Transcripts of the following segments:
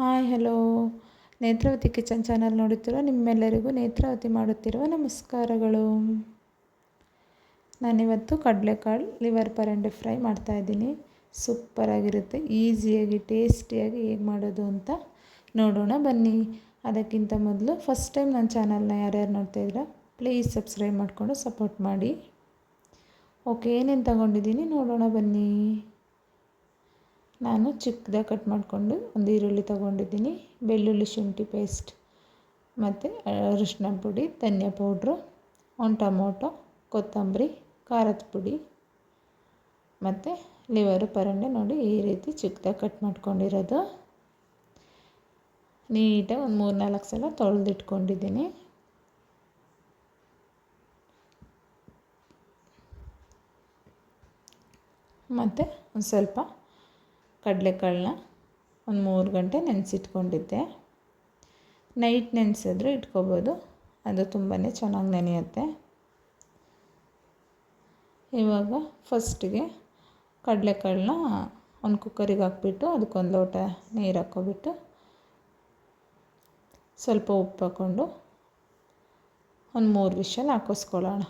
Hi, hello. Netravati kitchen channel ನೋಡುತ್ತಿರುವ ನಿಮ್ಮೆಲ್ಲರಿಗೂ ನೇತ್ರಾವತಿ ಮಾಡುತ್ತಿರುವ ನಮಸ್ಕಾರಗಳು. ನಾನಿವತ್ತು ಕಡಲೆಕಾಳು, ಲಿವರ್ ಪರಂಡೆ ಫ್ರೈ ಮಾಡ್ತಾಯಿದ್ದೀನಿ ಸೂಪರಾಗಿರುತ್ತೆ ಈಸಿಯಾಗಿ, ಟೇಸ್ಟಿಯಾಗಿ ಹೇಗೆ ಮಾಡೋದು ಅಂತ ನೋಡೋಣ ಬನ್ನಿ. ಅದಕ್ಕಿಂತ ಮೊದಲು ಫಸ್ಟ್ ಟೈಮ್ ನನ್ನ ಚಾನಲ್ನ ಯಾರ್ಯಾರು ನೋಡ್ತಾಯಿದ್ರ ಪ್ಲೀಸ್ ಸಬ್ಸ್ಕ್ರೈಬ್ ಮಾಡಿಕೊಂಡು ಸಪೋರ್ಟ್ ಮಾಡಿ. ಓಕೆ, ಏನೇನು ತಗೊಂಡಿದ್ದೀನಿ ನೋಡೋಣ ಬನ್ನಿ. ನಾನು ಚಿಕ್ಕದಾಗಿ ಕಟ್ ಮಾಡಿಕೊಂಡು ಒಂದು ಈರುಳ್ಳಿ ತೊಗೊಂಡಿದ್ದೀನಿ, ಬೆಳ್ಳುಳ್ಳಿ ಶುಂಠಿ ಪೇಸ್ಟ್ ಮತ್ತು ಅರಿಶಿನ ಪುಡಿ, ಧನಿಯಾ ಪೌಡ್ರು, ಒಂದು ಟೊಮೊಟೊ, ಕೊತ್ತಂಬರಿ, ಖಾರದ ಪುಡಿ, ಮತ್ತು ಲಿವರು ಪರಂಡೆ ನೋಡಿ ಈ ರೀತಿ ಚಿಕ್ಕದಾಗಿ ಕಟ್ ಮಾಡ್ಕೊಂಡಿರೋದು. ನೀಟಾಗಿ ಒಂದು ಮೂರು ನಾಲ್ಕು ಸಲ ತೊಳೆದಿಟ್ಕೊಂಡಿದ್ದೀನಿ. ಮತ್ತು ಒಂದು ಸ್ವಲ್ಪ ಕಡಲೆಕಾಳನ್ನ ಒಂದು ಮೂರು ಗಂಟೆ ನೆನೆಸಿಟ್ಕೊಂಡಿದ್ದೆ. ನೈಟ್ ನೆನೆಸಿದ್ರೆ ಇಟ್ಕೋಬೋದು. ಅದು ತುಂಬಾ ಚೆನ್ನಾಗಿ ನೆನೆಯುತ್ತೆ. ಇವಾಗ ಫಸ್ಟಿಗೆ ಕಡಲೆಕಾಳನ್ನ ಒಂದು ಕುಕ್ಕರಿಗೆ ಹಾಕ್ಬಿಟ್ಟು ಅದಕ್ಕೊಂದು ಲೋಟ ನೀರು ಹಾಕ್ಕೊಬಿಟ್ಟು ಸ್ವಲ್ಪ ಉಪ್ಪು ಹಾಕ್ಕೊಂಡು ಒಂದು ಮೂರು ವಿಷಲ್ ಹಾಕಿಸ್ಕೊಳ್ಳೋಣ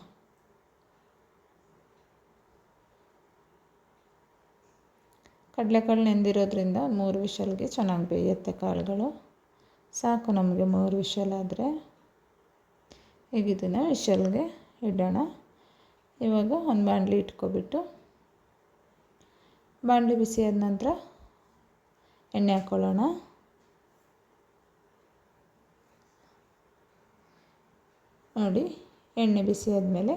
ಕಡಲೆಕಾಳು ನೆಂದಿರೋದ್ರಿಂದ ಮೂರು ವಿಷಲ್ಗೆ ಚೆನ್ನಾಗಿ ಬೇಯುತ್ತೆ ಕಾಳುಗಳು. ಸಾಕು ನಮಗೆ ಮೂರು ವಿಶಲ್ ಆದರೆ. ಈಗ ಇದನ್ನು ವಿಷಲ್ಗೆ ಇಡೋಣ. ಇವಾಗ ಒಂದು ಬಾಣಲಿ ಇಟ್ಕೊಬಿಟ್ಟು ಬಾಣಲಿ ಬಿಸಿ ಆದ ನಂತರ ಎಣ್ಣೆ ಹಾಕ್ಕೊಳ್ಳೋಣ ನೋಡಿ ಎಣ್ಣೆ ಬಿಸಿ ಆದಮೇಲೆ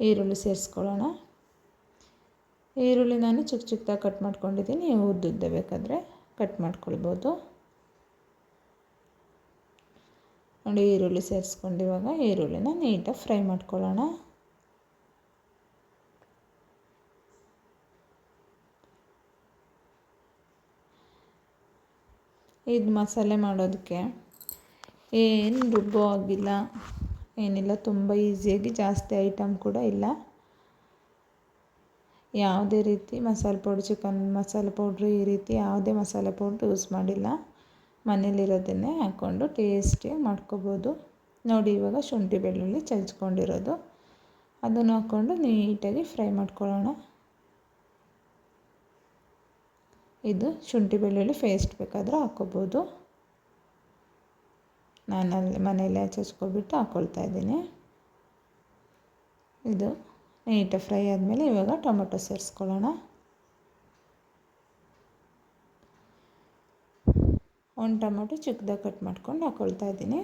ಈರುಳ್ಳಿ ಸೇರಿಸ್ಕೊಳ್ಳೋಣ. ಈರುಳ್ಳಿ ನಾನು ಚಿಕ್ಕ ಚಿಕ್ಕದಾಗಿ ಕಟ್ ಮಾಡ್ಕೊಂಡಿದ್ದೀನಿ, ಉದ್ದುದ್ದ ಬೇಕಾದರೆ ಕಟ್ ಮಾಡ್ಕೊಳ್ಬೋದು. ನೋಡಿ, ಈರುಳ್ಳಿ ಸೇರಿಸ್ಕೊಂಡು ಇವಾಗ ಈರುಳ್ಳಿನ ನೀಟಾಗಿ ಫ್ರೈ ಮಾಡ್ಕೊಳ್ಳೋಣ. ಇದು ಮಸಾಲೆ ಮಾಡೋದಕ್ಕೆ ಏನು ರುಬ್ಬೋ ಆಗಿಲ್ಲ ಏನಿಲ್ಲ, ತುಂಬ ಈಸಿಯಾಗಿ ಜಾಸ್ತಿ ಐಟಮ್ ಕೂಡ ಇಲ್ಲ. ಯಾವುದೇ ರೀತಿ ಮಸಾಲೆ ಪೌಡ್ರ್ ಚಿಕನ್ ಮಸಾಲೆ ಪೌಡ್ರು ಈ ರೀತಿ ಯಾವುದೇ ಮಸಾಲೆ ಪೌಡ್ರ್ ಯೂಸ್ ಮಾಡಿಲ್ಲ. ಮನೇಲಿರೋದನ್ನೇ ಹಾಕ್ಕೊಂಡು ಟೇಸ್ಟಿಯಾಗಿ ಮಾಡ್ಕೊಬೋದು. ನೋಡಿ ಇವಾಗ ಶುಂಠಿ ಬೆಳ್ಳುಳ್ಳಿ ಚಲ್ಚ್ಕೊಂಡಿರೋದು ಅದನ್ನು ಹಾಕ್ಕೊಂಡು ನೀಟಾಗಿ ಫ್ರೈ ಮಾಡ್ಕೊಳ್ಳೋಣ. ಇದು ಶುಂಠಿ ಬೆಳ್ಳುಳ್ಳಿ ಪೇಸ್ಟ್ ಬೇಕಾದರೂ ಹಾಕ್ಕೋಬೋದು. ನಾನು ಅಲ್ಲಿ ಮನೆಯಲ್ಲೇ ಚಚ್ಕೊಬಿಟ್ಟು ಹಾಕ್ಕೊಳ್ತಾ ಇದ್ದೀನಿ. ಇದು ನೀಟಾಗಿ ಫ್ರೈ ಆದಮೇಲೆ ಇವಾಗ ಟೊಮೆಟೊ ಸೇರಿಸ್ಕೊಳ್ಳೋಣ. ಒಂದು ಟೊಮೆಟೊ ಚಿಕ್ಕದಾಗಿ ಕಟ್ ಮಾಡ್ಕೊಂಡು ಹಾಕ್ಕೊಳ್ತಾ ಇದ್ದೀನಿ.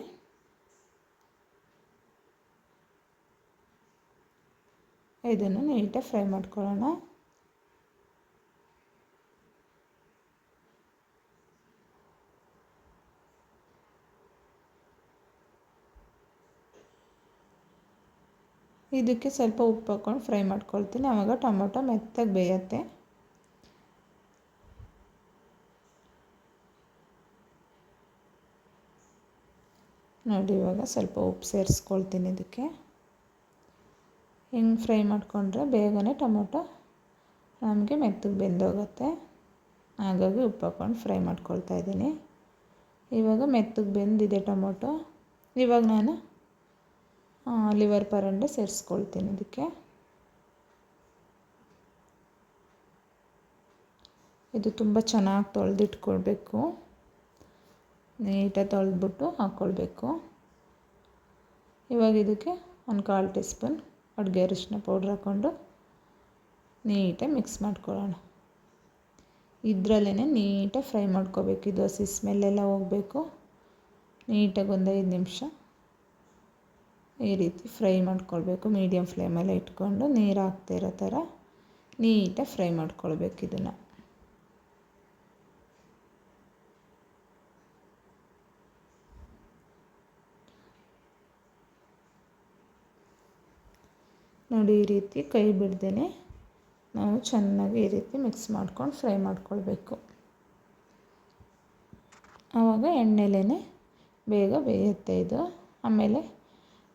ಇದನ್ನು ನೀಟಾಗಿ ಫ್ರೈ ಮಾಡ್ಕೊಳ್ಳೋಣ. ಇದಕ್ಕೆ ಸ್ವಲ್ಪ ಉಪ್ಪು ಹಾಕ್ಕೊಂಡು ಫ್ರೈ ಮಾಡ್ಕೊಳ್ತೀನಿ. ಆವಾಗ ಟೊಮೊಟೊ ಮೆತ್ತಗೆ ಬೇಯುತ್ತೆ. ನೋಡಿ, ಇವಾಗ ಸ್ವಲ್ಪ ಉಪ್ಪು ಸೇರಿಸ್ಕೊಳ್ತೀನಿ ಇದಕ್ಕೆ. ಹಿಂಗೆ ಫ್ರೈ ಮಾಡಿಕೊಂಡ್ರೆ ಬೇಗನೆ ಟೊಮೊಟೊ ನಮಗೆ ಮೆತ್ತಗೆ ಬೆಂದೋಗುತ್ತೆ. ಹಾಗಾಗಿ ಉಪ್ಪು ಹಾಕ್ಕೊಂಡು ಫ್ರೈ ಮಾಡ್ಕೊಳ್ತಾ ಇದ್ದೀನಿ. ಇವಾಗ ಮೆತ್ತಗೆ ಬೆಂದಿದೆ ಟೊಮೊಟೊ. ಇವಾಗ ನಾನು ಲಿವರ್ ಪರಂಡೆ ಸೇರಿಸ್ಕೊಳ್ತೀನಿ ಇದಕ್ಕೆ. ಇದು ತುಂಬ ಚೆನ್ನಾಗಿ ತೊಳೆದಿಟ್ಕೊಳ್ಬೇಕು. ನೀಟಾಗಿ ತೊಳೆದ್ಬಿಟ್ಟು ಹಾಕ್ಕೊಳ್ಬೇಕು ಇವಾಗ ಇದಕ್ಕೆ ಒಂದು ಕಾಲು ಟೀ ಸ್ಪೂನ್ ಅಡುಗೆ ಅರಿಶಿನ ಪೌಡ್ರ್ ಹಾಕ್ಕೊಂಡು ನೀಟಾಗಿ ಮಿಕ್ಸ್ ಮಾಡ್ಕೊಳ್ಳೋಣ. ಇದರಲ್ಲೇ ನೀಟಾಗಿ ಫ್ರೈ ಮಾಡ್ಕೋಬೇಕು. ಇದು ಹಸಿ ಸ್ಮೆಲ್ಲೆಲ್ಲ ಹೋಗಬೇಕು. ನೀಟಾಗಿ ಒಂದು ಐದು ನಿಮಿಷ ಈ ರೀತಿ ಫ್ರೈ ಮಾಡ್ಕೊಳ್ಬೇಕು. ಮೀಡಿಯಮ್ ಫ್ಲೇಮಲ್ಲೇ ಇಟ್ಕೊಂಡು ನೀರು ಹಾಕ್ತಾ ಇರೋ ಥರ ನೀಟಾಗಿ ಫ್ರೈ ಮಾಡ್ಕೊಳ್ಬೇಕು ಇದನ್ನು. ನೋಡಿ, ಈ ರೀತಿ ಕೈ ಬಿಡ್ದೇ ನಾವು ಚೆನ್ನಾಗಿ ಈ ರೀತಿ ಮಿಕ್ಸ್ ಮಾಡ್ಕೊಂಡು ಫ್ರೈ ಮಾಡ್ಕೊಳ್ಬೇಕು. ಆವಾಗ ಎಣ್ಣೆಲೇ ಬೇಗ ಬೇಯುತ್ತೆ ಇದು. ಆಮೇಲೆ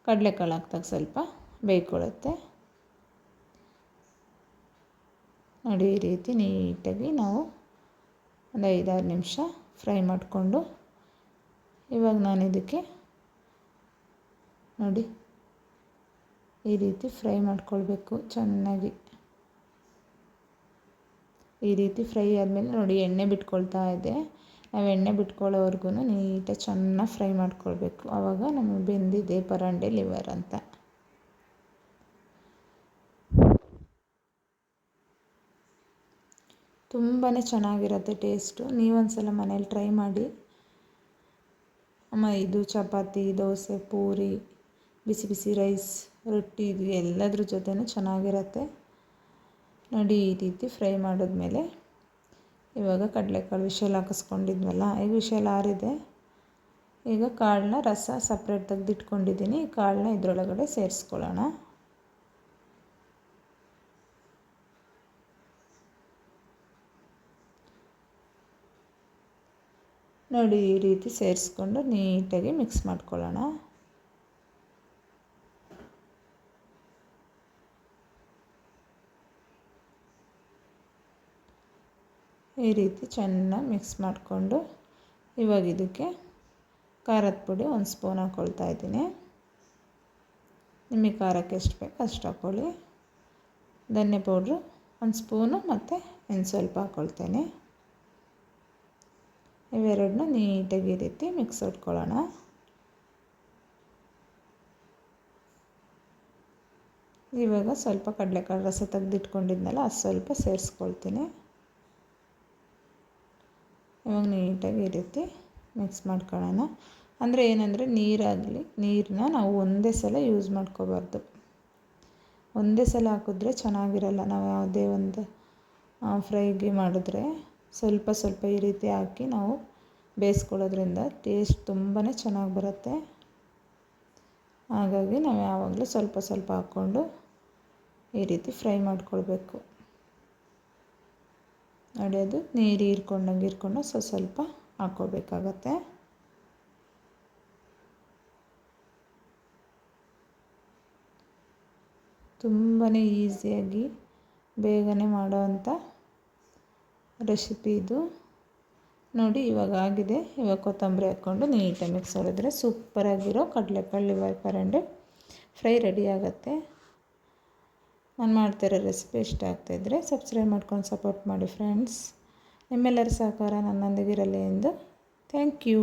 ಕಡಲೆಕಾಳು ಹಾಕ್ದಾಗ ಸ್ವಲ್ಪ ಬೇಯ್ಕೊಳ್ಳುತ್ತೆ. ನೋಡಿ, ಈ ರೀತಿ ನೀಟಾಗಿ ನಾವು ಒಂದು ಐದಾರು ನಿಮಿಷ ಫ್ರೈ ಮಾಡಿಕೊಂಡು ಇವಾಗ ನಾನು ಇದಕ್ಕೆ ನೋಡಿ, ಈ ರೀತಿ ಫ್ರೈ ಮಾಡ್ಕೊಳ್ಬೇಕು ಚೆನ್ನಾಗಿ. ಈ ರೀತಿ ಫ್ರೈ ಆದಮೇಲೆ ನೋಡಿ, ಎಣ್ಣೆ ಬಿಟ್ಕೊಳ್ತಾ ಇದೆ. ನಾವು ಎಣ್ಣೆ ಬಿಟ್ಕೊಳ್ಳೋವರೆಗೂ ನೀಟಾಗಿ ಚೆನ್ನಾಗಿ ಫ್ರೈ ಮಾಡ್ಕೊಳ್ಬೇಕು. ಆವಾಗ ನಮಗೆ ಬೆಂದಿದೆ ಪರಂಡೆ ಲಿವರ್ ಅಂತ. ತುಂಬಾ ಚೆನ್ನಾಗಿರುತ್ತೆ ಟೇಸ್ಟು ನೀವೊಂದ್ಸಲ ಮನೇಲಿ ಟ್ರೈ ಮಾಡಿ. ಅಮ್ಮ, ಇದು ಚಪಾತಿ, ದೋಸೆ, ಪೂರಿ, ಬಿಸಿ ಬಿಸಿ ರೈಸ್ ರೊಟ್ಟಿ ಇದು ಎಲ್ಲದ್ರ ಜೊತೆನೂ ಚೆನ್ನಾಗಿರುತ್ತೆ. ನೋಡಿ ಈ ರೀತಿ ಫ್ರೈ ಮಾಡಿದ್ಮೇಲೆ ಇವಾಗ ಕಡಲೆಕಾಳು ವಿಷಲ್ ಹಾಕಿಸ್ಕೊಂಡಿದ್ವಲ್ಲ, ಈಗ ವಿಷಲ್ ಆರಿದೆ. ಈಗ ಕಾಳನ್ನ ರಸ ಸಪ್ರೇಟ್ ತೆಗೆದಿಟ್ಕೊಂಡಿದ್ದೀನಿ. ಕಾಳನ್ನ ಇದರೊಳಗಡೆ ಸೇರಿಸ್ಕೊಳ್ಳೋಣ. ನೋಡಿ ಈ ರೀತಿ ಸೇರಿಸ್ಕೊಂಡು ನೀಟಾಗಿ ಮಿಕ್ಸ್ ಮಾಡ್ಕೊಳ್ಳೋಣ. ಈ ರೀತಿ ಚೆನ್ನಾಗಿ ಮಿಕ್ಸ್ ಮಾಡಿಕೊಂಡು ಇವಾಗ ಇದಕ್ಕೆ ಖಾರದ ಪುಡಿ ಒಂದು ಸ್ಪೂನ್ ಹಾಕ್ಕೊಳ್ತಾ ಇದ್ದೀನಿ. ನಿಮಗೆ ಖಾರಕ್ಕೆ ಎಷ್ಟು ಬೇಕು ಅಷ್ಟು ಹಾಕ್ಕೊಳ್ಳಿ ಧನ್ಯ ಪೌಡ್ರು ಒಂದು ಸ್ಪೂನು ಮತ್ತು ಇನ್ನು ಸ್ವಲ್ಪ ಹಾಕ್ಕೊಳ್ತೇನೆ ಇವೆರಡನ್ನ ನೀಟಾಗಿ ರೀತಿ ಮಿಕ್ಸ್ ಇಟ್ಕೊಳ್ಳೋಣ ಇವಾಗ ಸ್ವಲ್ಪ ಕಡಲೆಕಾಳು ರಸ ತೆಗೆದಿಟ್ಕೊಂಡಿದ್ನಲ್ಲ, ಅದು ಸ್ವಲ್ಪ ಸೇರಿಸ್ಕೊಳ್ತೀನಿ. ಇವಾಗ ನೀಟಾಗಿ ಈ ರೀತಿ ಮಿಕ್ಸ್ ಮಾಡ್ಕೊಳ್ಳೋಣ. ಅಂದರೆ ಏನಂದರೆ ನೀರಾಗಲಿ ನೀರನ್ನ ನಾವು ಒಂದೇ ಸಲ ಯೂಸ್ ಮಾಡ್ಕೋಬಾರ್ದು. ಒಂದೇ ಸಲ ಹಾಕಿದ್ರೆ ಚೆನ್ನಾಗಿರಲ್ಲ. ನಾವು ಯಾವುದೇ ಒಂದು ಫ್ರೈಗೆ ಮಾಡಿದ್ರೆ ಸ್ವಲ್ಪ ಸ್ವಲ್ಪ ಈ ರೀತಿ ಹಾಕಿ ನಾವು ಬೇಯಿಸ್ಕೊಳ್ಳೋದ್ರಿಂದ ಟೇಸ್ಟ್ ತುಂಬಾ ಚೆನ್ನಾಗಿ ಬರುತ್ತೆ. ಹಾಗಾಗಿ ನಾವು ಯಾವಾಗಲೂ ಸ್ವಲ್ಪ ಸ್ವಲ್ಪ ಹಾಕ್ಕೊಂಡು ಈ ರೀತಿ ಫ್ರೈ ಮಾಡ್ಕೊಳ್ಬೇಕು. ನೋಡಿ ಅದು ನೀರು ಹೀರ್ಕೊಂಡಂಗೆ ಹೀರ್ಕೊಂಡು ಸ್ವಲ್ಪ ಸ್ವಲ್ಪ ಹಾಕ್ಕೋಬೇಕಾಗತ್ತೆ. ತುಂಬಾ ಈಸಿಯಾಗಿ ಬೇಗನೆ ಮಾಡೋವಂಥ ರೆಸಿಪಿ ಇದು. ನೋಡಿ, ಇವಾಗ ಆಗಿದೆ. ಇವಾಗ ಕೊತ್ತಂಬರಿ ಹಾಕ್ಕೊಂಡು ನೀಟಾಗಿ ಮಿಕ್ಸ್ ಮಾಡಿದ್ರೆ ಸೂಪರಾಗಿರೋ ಕಡಲೆಕಾಳು ಲಿವರ್ ಪರಂಡೆ ಫ್ರೈ ರೆಡಿ ಆಗುತ್ತೆ. ನಾನು ಮಾಡ್ತಿರೋ ರೆಸಿಪಿ ಇಷ್ಟ ಆಗ್ತಾಯಿದ್ರೆ ಸಬ್ಸ್ಕ್ರೈಬ್ ಮಾಡ್ಕೊಂಡು ಸಪೋರ್ಟ್ ಮಾಡಿ ಫ್ರೆಂಡ್ಸ್. ನಿಮ್ಮೆಲ್ಲರ ಸಹಕಾರ ನನ್ನೊಂದಿಗಿರಲಿ ಎಂದು ಥ್ಯಾಂಕ್ ಯು.